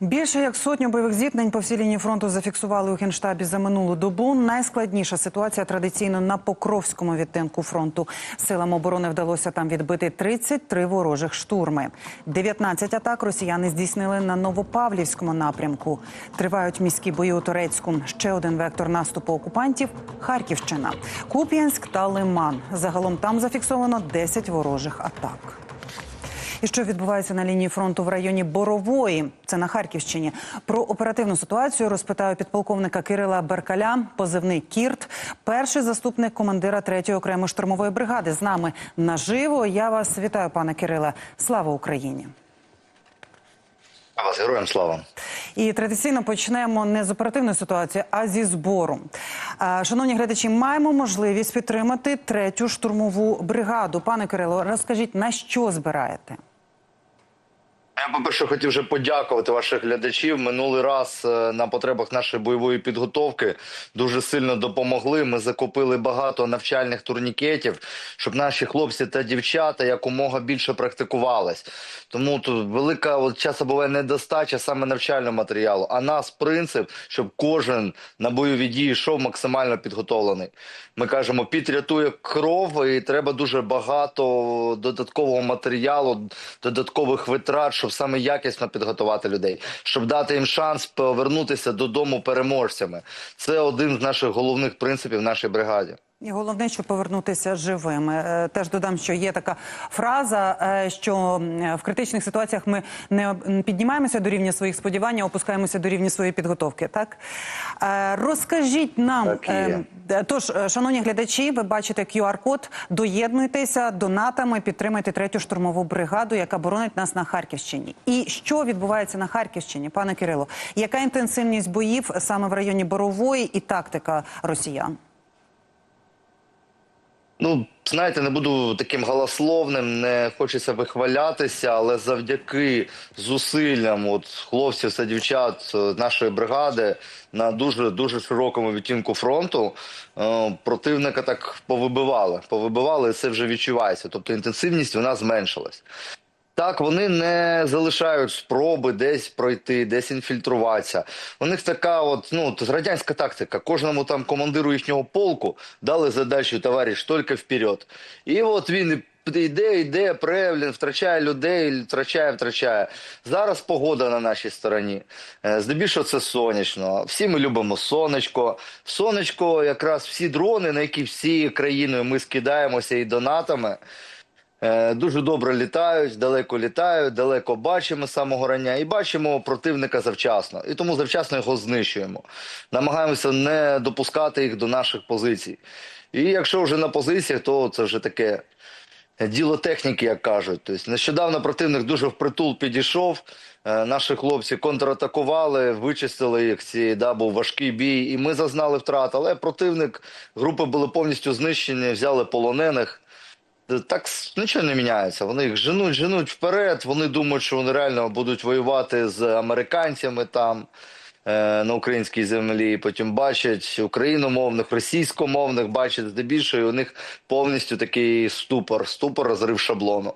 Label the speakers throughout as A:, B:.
A: Більше як сотню бойових зіткнень по всій лінії фронту зафіксували у генштабі за минулу добу. Найскладніша ситуація традиційно на Покровському відтинку фронту. Силам оборони вдалося там відбити 33 ворожих штурми. 19 атак росіяни здійснили на Новопавлівському напрямку. Тривають міські бої у Турецьку. Ще один вектор наступу окупантів Харківщина, Куп'янськ та Лиман. Загалом там зафіксовано 10 ворожих атак. І що відбувається на лінії фронту в районі Борової, це на Харківщині. Про оперативну ситуацію розпитаю підполковника Кирила Беркаля, позивний Кірт, перший заступник командира 3-ї окремої штурмової бригади. З нами наживо. Я вас вітаю, пане Кириле. Слава Україні!
B: Вас героям слава.
A: І традиційно почнемо не з оперативної ситуації, а зі збору. Шановні глядачі, маємо можливість підтримати третю штурмову бригаду. Пане Кирило, розкажіть на що збираєте?
B: Я, по-перше, хотів вже подякувати ваших глядачів. Минулий раз е, на потребах нашої бойової підготовки дуже сильно допомогли. Ми закупили багато навчальних турнікетів, щоб наші хлопці та дівчата якомога більше практикувались. Тому тут велика от часу буває недостача саме навчального матеріалу. А нас принцип, щоб кожен на бойові дії йшов максимально підготовлений. Ми кажемо, піт рятує кров, і треба дуже багато додаткового матеріалу, додаткових витрат, щоб саме якісно підготувати людей, щоб дати їм шанс повернутися додому переможцями. Це один з наших головних принципів в нашій бригаді.
A: І головне, що повернутися живими. Е, Теж додам, що є така фраза, е, що в критичних ситуаціях ми не піднімаємося до рівня своїх сподівань, а опускаємося до рівня своєї підготовки. Так Е, розкажіть нам,
B: Так і є.
A: е, Е, Тож, шановні глядачі, ви бачите QR-код, доєднуйтеся донатами, підтримайте третю штурмову бригаду, яка боронить нас на Харківщині. І що відбувається на Харківщині, пане Кирило? Яка інтенсивність боїв саме в районі Борової і тактика росіян?
B: Ну, знаєте, не буду таким голословним, не хочеться вихвалятися, але завдяки зусиллям от хлопців та дівчат е, нашої бригади на дуже дуже широкому відтінку фронту е, противника так повибивали. Повибивали, і це вже відчувається. Тобто інтенсивність вона зменшилась. Так, вони не залишають спроби десь пройти, десь інфільтруватися. У них така, от ну радянська тактика. Кожному там командиру їхнього полку дали задачу товариш тільки вперед. І от він йде, йде, превлін, втрачає людей, втрачає, втрачає. Зараз погода на нашій стороні. Е, Здебільшого це сонячно. Всі ми любимо сонечко. Сонечко, якраз всі дрони, на які всі країною ми скидаємося і донатами. Е, Дуже добре літають, далеко літають, далеко бачимо самого рання і бачимо противника завчасно. І тому завчасно його знищуємо. Намагаємося не допускати їх до наших позицій. І якщо вже на позиціях, то це вже таке діло техніки, як кажуть. Тобто нещодавно противник дуже впритул підійшов. Е, Наші хлопці контратакували, вичистили їх. Ці да, був важкий бій, і ми зазнали втрат. Але противник групи були повністю знищені, взяли полонених. Так нічого не міняється. Вони їх женуть, женуть вперед. Вони думають, що вони реально будуть воювати з американцями там е, на українській землі. Потім бачать україномовних, російськомовних, бачать здебільшого, і у них повністю такий ступор, ступор розрив шаблону.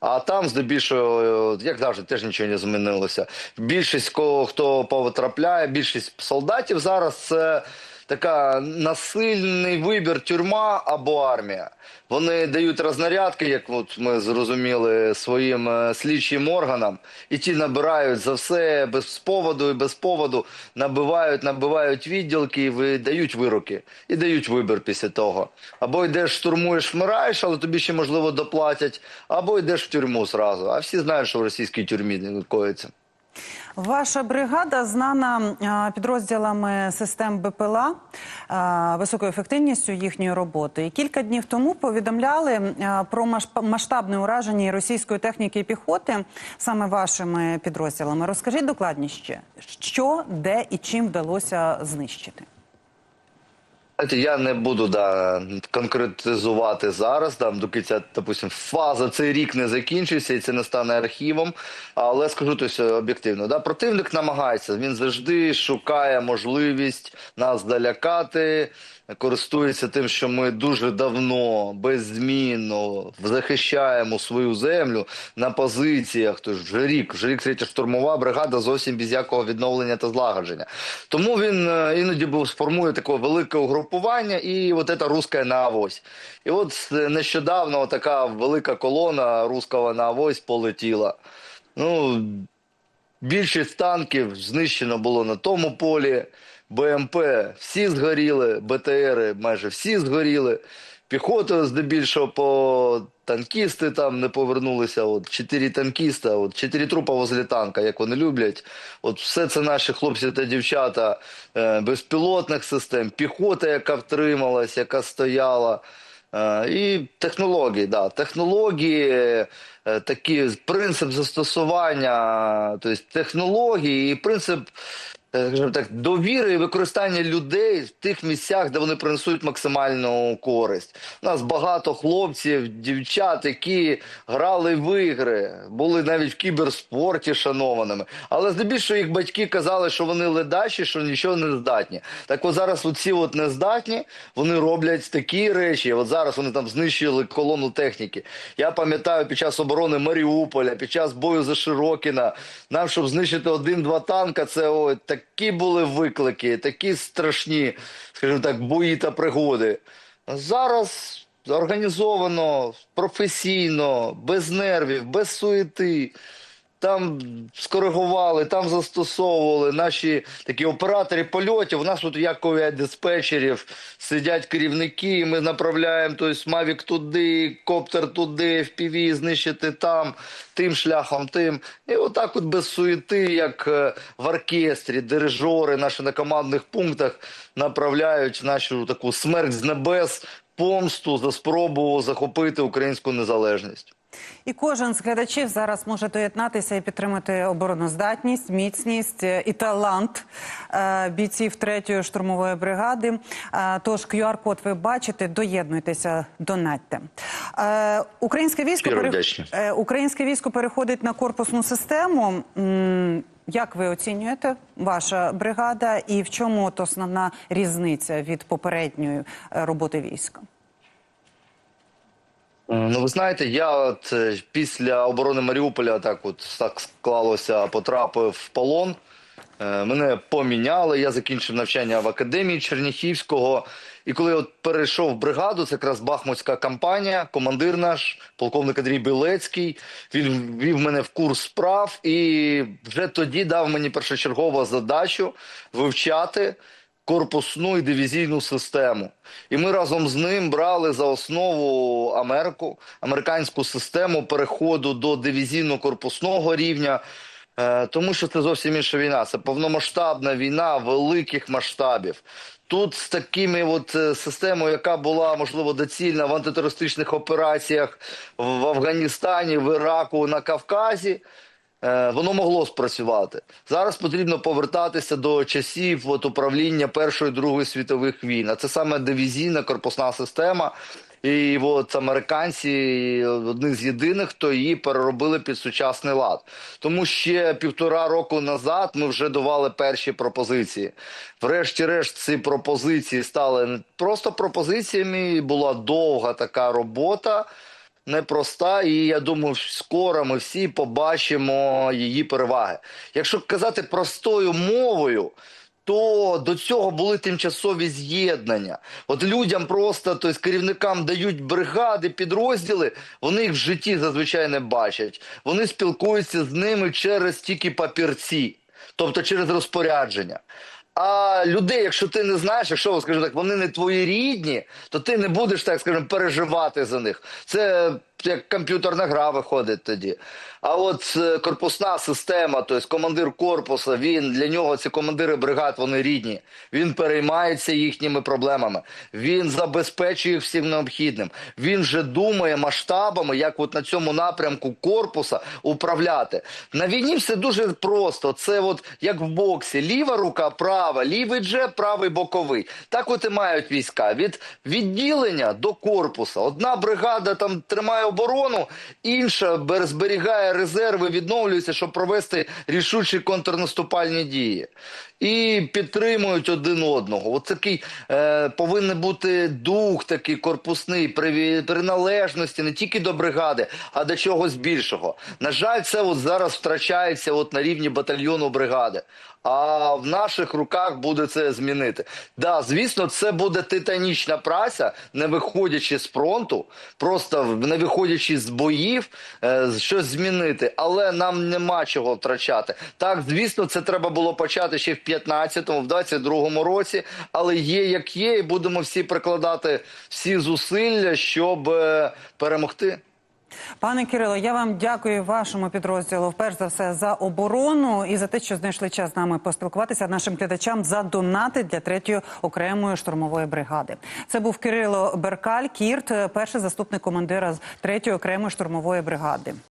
B: А там здебільшого, е, як завжди, теж нічого не змінилося. Більшість кого хто потрапляє, більшість солдатів зараз це така насильний вибір тюрма або армія. Вони дають рознарядки, як от ми зрозуміли своїм е, слідчим органам, і ті набирають за все без поводу і без поводу, набивають, набивають відділки і видають вироки. І дають вибір після того. Або йдеш, штурмуєш, вмираєш, але тобі ще можливо доплатять, або йдеш в тюрму зразу. А всі знають, що в російській тюрмі не коїться.
A: Ваша бригада знана підрозділами систем БПЛА, високою ефективністю їхньої роботи. І кілька днів тому повідомляли про масштабне ураження російської техніки і піхоти саме вашими підрозділами. Розкажіть докладніше, що, де і чим вдалося знищити.
B: Я не буду да, конкретизувати зараз, там, доки ця, допустим, фаза цей рік не закінчиться і це не стане архівом. Але скажу то об'єктивно. Да, противник намагається, він завжди шукає можливість нас залякати, користується тим, що ми дуже давно, беззмінно захищаємо свою землю на позиціях. Тож вже рік, вже рік третя штурмова бригада зовсім без якого відновлення та злагодження. Тому він е, іноді був сформує таке велике угрупування, і от це руська на авось. І от е, нещодавно така велика колона руського на авось полетіла. Ну, більшість танків знищено було на тому полі. БМП всі згоріли, БТРи майже всі згоріли. Піхота здебільшого по танкісти там не повернулися. От чотири танкіста, от чотири трупа возле танка, як вони люблять. От все це наші хлопці та дівчата е, безпілотних систем, піхота, яка втрималась, яка стояла. Е, І технології, да, технології, е, такі принцип застосування, тобто технології і принцип так, довіри і використання людей в тих місцях, де вони принесуть максимальну користь. У нас багато хлопців, дівчат, які грали в ігри, були навіть в кіберспорті шанованими. Але здебільшого їх батьки казали, що вони ледачі, що нічого не здатні. Так от зараз оці от нездатні, вони роблять такі речі. От зараз вони там знищили колону техніки. Я пам'ятаю під час оборони Маріуполя, під час бою за Широкіна, нам, щоб знищити один-два танка, це ой, такі були виклики, такі страшні, скажімо так, бої та пригоди. Зараз організовано, професійно, без нервів, без суєти. Там скоригували, там застосовували наші такі оператори польотів. У нас тут як диспетчерів сидять керівники, і ми направляємо тобто, Мавік туди, коптер туди, FPV знищити там, тим шляхом, тим. І отак от без суєти, як е, в оркестрі, дирижори наші на командних пунктах направляють нашу таку смерть з небес, помсту за спробу захопити українську незалежність.
A: І кожен з глядачів зараз може доєднатися і підтримати обороноздатність, міцність е, і талант е, бійців третьої штурмової бригади. Е, Тож QR-код ви бачите, доєднуйтеся, донатьте. Українське військо пере- українське військо переходить на корпусну систему. Як ви оцінюєте ваша бригада, і в чому от основна різниця від попередньої роботи війська?
B: Ну, ви знаєте, я от е, після оборони Маріуполя так от так склалося, потрапив в полон. Е, Мене поміняли. Я закінчив навчання в академії Черніхівського. І коли от перейшов в бригаду, це якраз Бахмутська кампанія, командир наш, полковник Андрій Білецький, він ввів мене в курс справ і вже тоді дав мені першочергову задачу вивчати корпусну і дивізійну систему. І ми разом з ним брали за основу Америку, американську систему переходу до дивізійно-корпусного рівня. Е, Тому що це зовсім інша війна. Це повномасштабна війна великих масштабів. Тут з такими от е, системою, яка була можливо доцільна в антитерористичних операціях в Афганістані, в Іраку, на Кавказі. Е, Воно могло спрацювати. Зараз потрібно повертатися до часів от, управління Першої Другої світових війн. А це саме дивізійна корпусна система. І от американці одні з єдиних, хто її переробили під сучасний лад. Тому ще півтора року назад ми вже давали перші пропозиції. Врешті-решт, ці пропозиції стали не просто пропозиціями. Була довга така робота непроста, і я думаю, скоро ми всі побачимо її переваги. Якщо казати простою мовою. То до цього були тимчасові з'єднання. От людям просто, тобто керівникам дають бригади, підрозділи, вони їх в житті зазвичай не бачать. Вони спілкуються з ними через тільки папірці, тобто через розпорядження. А людей, якщо ти не знаєш, якщо скажімо так, вони не твої рідні, то ти не будеш так скажімо, переживати за них. Це як комп'ютерна гра виходить тоді. А от е, корпусна система, тобто командир корпуса, він для нього ці командири бригад, вони рідні. Він переймається їхніми проблемами. Він забезпечує всім необхідним. Він вже думає масштабами, як от на цьому напрямку корпуса управляти. На війні все дуже просто. Це от як в боксі: ліва рука, права, лівий джеб, правий боковий. Так от і мають війська. Від відділення до корпуса. Одна бригада там тримає оборону, інша зберігає резерви, відновлюється, щоб провести рішучі контрнаступальні дії. І підтримують один одного. От такий е, повинен бути дух такий корпусний, при, приналежності не тільки до бригади, а до чогось більшого. На жаль, це от зараз втрачається от на рівні батальйону бригади. А в наших руках буде це змінити. Да, звісно, це буде титанічна праця, не виходячи з фронту, просто не виходячи з боїв, е, щось змінити. Але нам нема чого втрачати. Так, звісно, це треба було почати ще в 15-му, в 22-му році. Але є як є, і будемо всі прикладати всі зусилля, щоб е, перемогти.
A: Пане Кирило, я вам дякую вашому підрозділу. Перш за все за оборону і за те, що знайшли час з нами поспілкуватися нашим глядачам за донати для третьої окремої штурмової бригади. Це був Кирило Беркаль, Кірт, перший заступник командира з третьої окремої штурмової бригади.